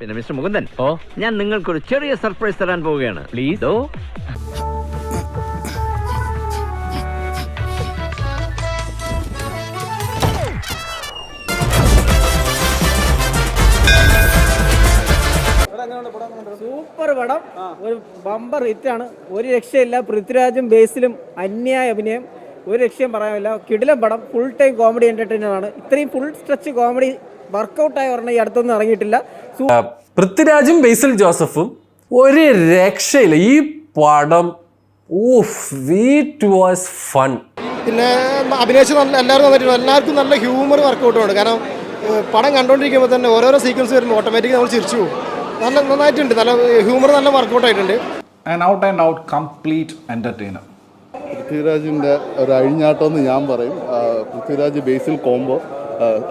പിന്നെ മിസ്റ്റർ മുകുന്ദൻ ഓ. ഞാൻ നിങ്ങൾക്കൊരു ചെറിയ സർപ്രൈസ് തരാൻ പോവുകയാണ്. പ്ലീസ് ഓ സൂപ്പർ പടം. ഒരു ബമ്പർ ഹിറ്റാണ് ഒരു രക്ഷയില്ല. പൃഥ്വിരാജും ബേസിലും അന്യായ അഭിനയം. ഒരു രക്ഷയും പറയാനില്ല. കിടിലം പടം. ഫുൾ ടൈം കോമഡി എന്റർടൈനർ ആണ്. ഇത്രയും ഫുൾ സ്ട്രെച്ച് കോമഡി വർക്കൗട്ടായി പറഞ്ഞാൽ ഈ അടുത്തൊന്നും ഇറങ്ങിയിട്ടില്ല. പൃഥ്വിരാജും ബേസിൽ ജോസഫും ഒരു രക്ഷയില്ല. ഈ പടം വീറ്റ് വാസ് ഫൺ പിന്നെ അഭിനയിച്ച് നല്ല എല്ലാവരും നന്നായിട്ടുണ്ട്. എല്ലാവർക്കും നല്ല ഹ്യൂമർ വർക്കൗട്ടാണ് കാരണം പടം കണ്ടുകൊണ്ടിരിക്കുമ്പോൾ തന്നെ ഓരോരോ സീക്വൻസ് വരുമ്പോൾ ഓട്ടോമാറ്റിക് നമ്മൾ ചിരിച്ചു പോകും. നല്ല നന്നായിട്ടുണ്ട്. നല്ല ഹ്യൂമർ നല്ല വർക്കൗട്ട് ആയിട്ടുണ്ട് and out and out complete entertainer പൃഥ്വിരാജിന്റെ ഒരു അഴിഞ്ഞാട്ടം എന്ന് ഞാൻ പറയും. Prithviraj Basil combo.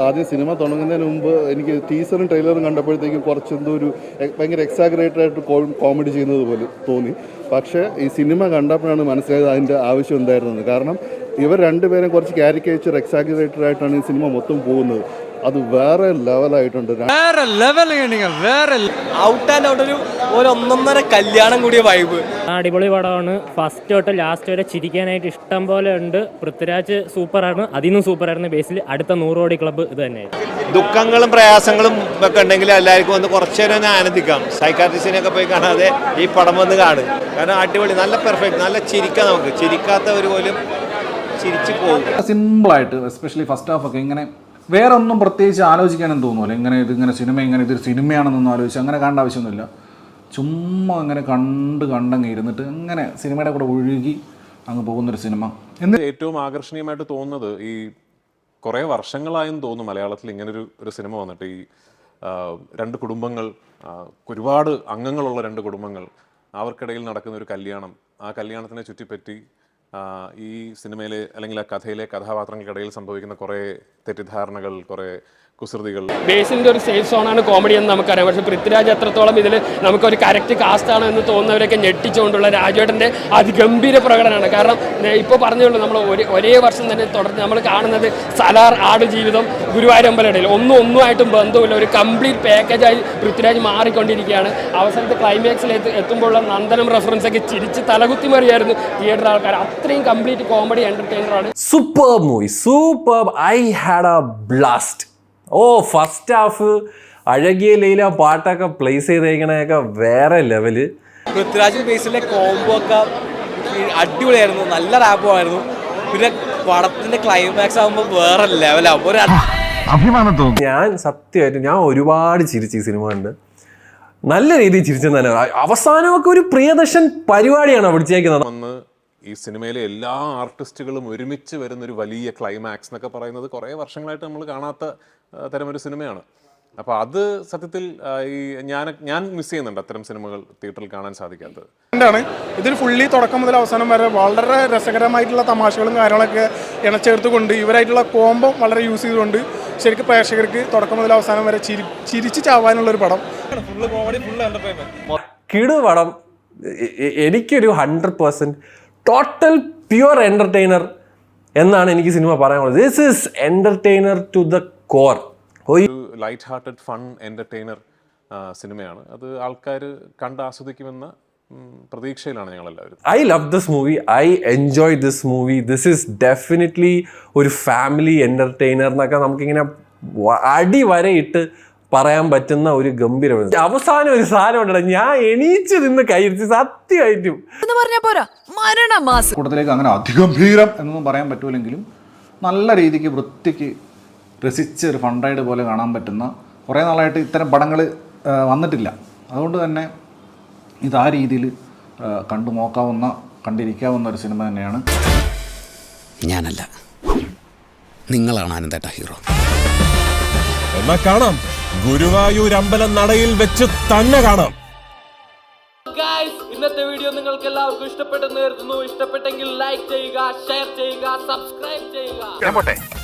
ആദ്യം സിനിമ തുടങ്ങുന്നതിന് മുമ്പ് എനിക്ക് ടീസറും ട്രെയിലറും കണ്ടപ്പോഴത്തേക്കും കുറച്ചെന്തോ ഒരു ഭയങ്കര എക്സാഗ്രേറ്റഡ് ആയിട്ട് കോമഡി ചെയ്യുന്നത് പോലെ തോന്നി. പക്ഷേ ഈ സിനിമ കണ്ടപ്പോഴാണ് മനസ്സിലായത് അതിന്റെ ആവശ്യം എന്തായിരുന്നത്. കാരണം ഇവർ രണ്ടുപേരും കുറച്ച് കാരിക്കേച്ചർ എക്സാഗ്രേറ്റഡ് ആയിട്ടാണ് ഈ സിനിമ മൊത്തം പോകുന്നത്. അത് വേറെ ലെവലായിട്ടുണ്ട് വേറെ ലെവൽ വേറെ ഔട്ട് ആൻഡ് ഔട്ട് ഒരു ഒരു ഒന്നൊന്നര കല്യാണം കൂടിയ വൈബ് അടിപൊളി പടമാണ്. ഫസ്റ്റ് തൊട്ട് ലാസ്റ്റ് വരെ ചിരിക്കാനായിട്ട് ഇഷ്ടം പോലെ ഉണ്ട്. പൃഥ്വിരാജ് സൂപ്പറാണ് അതിന്നും സൂപ്പറായിരുന്നു ബേസിൽ അടുത്ത നൂറോടി കോടി ക്ലബ്ബ് ഇത് തന്നെയായിരുന്നു. ദുഃഖങ്ങളും പ്രയാസങ്ങളും ഒക്കെ ഉണ്ടെങ്കിൽ എല്ലാവർക്കും വന്ന് കുറച്ചേരം ഒന്ന് ആനന്ദിക്കാം. സൈക്കാട്രിസ്റ്റിനെയൊക്കെ പോയി കാണാതെ ഈ പടം വന്ന് കാണും. കാരണം അടിപൊളി നല്ല പെർഫെക്റ്റ് നല്ല ചിരിക്കാം നമുക്ക്. ചിരിക്കാത്തവർ പോലും ചിരിച്ചു പോകും. സിമ്പിളായിട്ട് എസ്പെഷ്യലി ഫസ്റ്റ് ഹാഫ് ഒക്കെ ഇങ്ങനെ വേറെ ഒന്നും പ്രത്യേകിച്ച് ആലോചിക്കാനും തോന്നുമല്ലോ ഇങ്ങനെ ഇതിങ്ങനെ സിനിമ ഇങ്ങനെ ഇതൊരു സിനിമയാണെന്നൊന്നും ആലോചിച്ച് അങ്ങനെ കാണേണ്ട ആവശ്യമൊന്നുമില്ല. ചുമ്മാ അങ്ങനെ കണ്ട് കണ്ടങ്ങ് ഇരുന്നിട്ട് അങ്ങനെ സിനിമയുടെ കൂടെ ഒഴുകി അങ്ങ് പോകുന്നൊരു സിനിമ. എന്ത് ഏറ്റവും ആകർഷണീയമായിട്ട് തോന്നുന്നത് ഈ കുറേ വർഷങ്ങളായെന്ന് തോന്നുന്നു മലയാളത്തിൽ ഇങ്ങനൊരു ഒരു സിനിമ വന്നിട്ട്. ഈ രണ്ട് കുടുംബങ്ങൾ ഒരുപാട് അംഗങ്ങളുള്ള രണ്ട് കുടുംബങ്ങൾ അവർക്കിടയിൽ നടക്കുന്ന ഒരു കല്യാണം. ആ കല്യാണത്തിനെ ചുറ്റിപ്പറ്റി ഈ സിനിമയിലെ അല്ലെങ്കിൽ ആ കഥയിലെ കഥാപാത്രങ്ങൾക്കിടയിൽ സംഭവിക്കുന്ന കുറേ തെറ്റിദ്ധാരണകൾ കുറേ കുസൃതികൾ. ബേസിന്റെ ഒരു സേഫ് സോണാണ് കോമഡി എന്ന് നമുക്കറിയാം. പക്ഷേ പൃഥ്വിരാജ് എത്രത്തോളം ഇതിൽ നമുക്കൊരു കറക്റ്റ് കാസ്റ്റ് ആണ് എന്ന് തോന്നുന്നവരൊക്കെ ഞെട്ടിച്ചുകൊണ്ടുള്ള രാജേട്ടന്റെ അതിഗംഭീര പ്രകടനമാണ്. കാരണം ഇപ്പോൾ പറഞ്ഞുള്ളൂ നമ്മൾ ഒരേ വർഷം തന്നെ തുടർന്ന് നമ്മൾ കാണുന്നത് സലാർ ആട് ജീവിതം ഗുരുവായൂരമ്പലടയിൽ ഒന്നും ഒന്നുമായിട്ടും ബന്ധമില്ല. ഒരു കംപ്ലീറ്റ് പാക്കേജായി പൃഥ്വിരാജ് മാറിക്കൊണ്ടിരിക്കുകയാണ്. അവസാനത്തെ ക്ലൈമാക്സിൽ എത്തുമ്പോഴുള്ള നന്ദനം റെഫറൻസ് ഒക്കെ ചിരിച്ച് തലകുത്തി മറിയായിരുന്നു തിയേറ്റർ ആൾക്കാർ അത്രയും complete comedy എന്റർടൈനറാണ് super movie super I had a blast oh first half Azhakiya Leela പാട്ടൊക്കെ പ്ലേസ് ചെയ്തേക്കണൊക്കെ വേറെ ലെവൽ പൃഥ്വിരാജ് ബേസിലെ കോംബോ ഒക്കെ അടിപൊളിയായിരുന്നു. നല്ല റാപ്പുമായിരുന്നു പിന്നെ പടത്തിന്റെ ക്ലൈമാക്സ് ആകുമ്പോൾ വേറെ ലെവലാകും ഒരു ഞാൻ സത്യമായിട്ട് ഞാൻ ഒരുപാട് ചിരിച്ചു ഈ സിനിമ കണ്ട്. നല്ല രീതിയിൽ ചിരിച്ചെന്ന് തന്നെ. അവസാനമൊക്കെ ഒരു പ്രിയദർശൻ പരിപാടിയാണ് പിടിച്ചേക്കുന്നത് ഒന്ന് ഈ സിനിമയിലെ എല്ലാ ആർട്ടിസ്റ്റുകളും ഒരുമിച്ച് വരുന്ന ഒരു വലിയ ക്ലൈമാക്സ് എന്നൊക്കെ പറയുന്നത് കുറേ വർഷങ്ങളായിട്ട് നമ്മൾ കാണാത്ത തരം ഒരു സിനിമയാണ്. അപ്പോൾ അത് സത്യത്തിൽ ഈ ഞാൻ ഞാൻ മിസ് ചെയ്യുന്നുണ്ട് അത്തരം സിനിമകൾ തിയേറ്ററിൽ കാണാൻ സാധിക്കാത്തത്. എന്താണ്? ഇതിൽ ഫുള്ളി തുടക്കം മുതൽ അവസാനം വരെ വളരെ രസകരമായിട്ടുള്ള തമാശകളും കാര്യങ്ങളൊക്കെ ഇണച്ചേർത്തുകൊണ്ട് ഇവരായിട്ടുള്ള കോമ്പം വളരെ യൂസ് ചെയ്തുകൊണ്ട് ശരിക്കും പ്രേക്ഷകർക്ക് തുടക്കം മുതൽ അവസാനം വരെ ചിരി ചിരിച്ച് ചാവാനുള്ള ഒരു പടം. ഫുള്ള് കോമഡി ഫുള്ള് എന്റർടൈൻമെന്റ് കിടു പടം എനിക്കൊരു hundred percent total pure entertainer എന്നാണ് എനിക്ക് സിനിമ പറയാനുള്ളത്. This is entertainer to the core ഒരു ലൈറ്റ് ഹാർട്ടഡ് ഫൺ എന്റർടൈനർ സിനിമയാണ് അത് ആൾക്കാർ കണ്ട് ആസ്വദിക്കുമെന്ന പ്രതീക്ഷയിലാണ് ഞങ്ങളെല്ലാവരും. I love this movie I enjoy this movie this is definitely ഒരു ഫാമിലി എന്റർടൈനർ എന്നൊക്കെ നമുക്കിങ്ങനെ അടി വരെ ഇട്ട് പറയാൻ പറ്റുന്ന ഒരു ഗംഭീര. അവസാനം ഒരു സാധനം ഉണ്ടല്ലോ. ഞാൻ എണീച്ച് നിന്ന് കൈരിച്ച് സത്യമായിട്ടും. കൂട്ടത്തിലേക്ക് അങ്ങനെ അതിഗംഭീരം എന്നൊന്നും പറയാൻ പറ്റൂലെങ്കിലും നല്ല രീതിക്ക് വൃത്തിക്ക് രസിച്ച് ഒരു ഫണ്ടൈഡ് പോലെ കാണാൻ പറ്റുന്ന കുറേ നാളായിട്ട് ഇത്തരം പടങ്ങൾ വന്നിട്ടില്ല. അതുകൊണ്ട് തന്നെ ഇത് ആ രീതിയിൽ കണ്ടു നോക്കാവുന്ന കണ്ടിരിക്കാവുന്ന ഒരു സിനിമ തന്നെയാണ്. ഞാനല്ല. നിങ്ങളാണ് ആനന്ദേട്ട ഹീറോ. എന്നാ കാണാം. ഗുരുവായൂർ അമ്പലം നടയിൽ വെച്ച് തന്നെ കാണാം. ഇന്നത്തെ വീഡിയോ നിങ്ങൾക്ക് എല്ലാവർക്കും ഇഷ്ടപ്പെട്ടെന്ന് കരുതുന്നു. ഇഷ്ടപ്പെട്ടെങ്കിൽ ലൈക്ക് ചെയ്യുക ഷെയർ ചെയ്യുക സബ്സ്ക്രൈബ് ചെയ്യുക.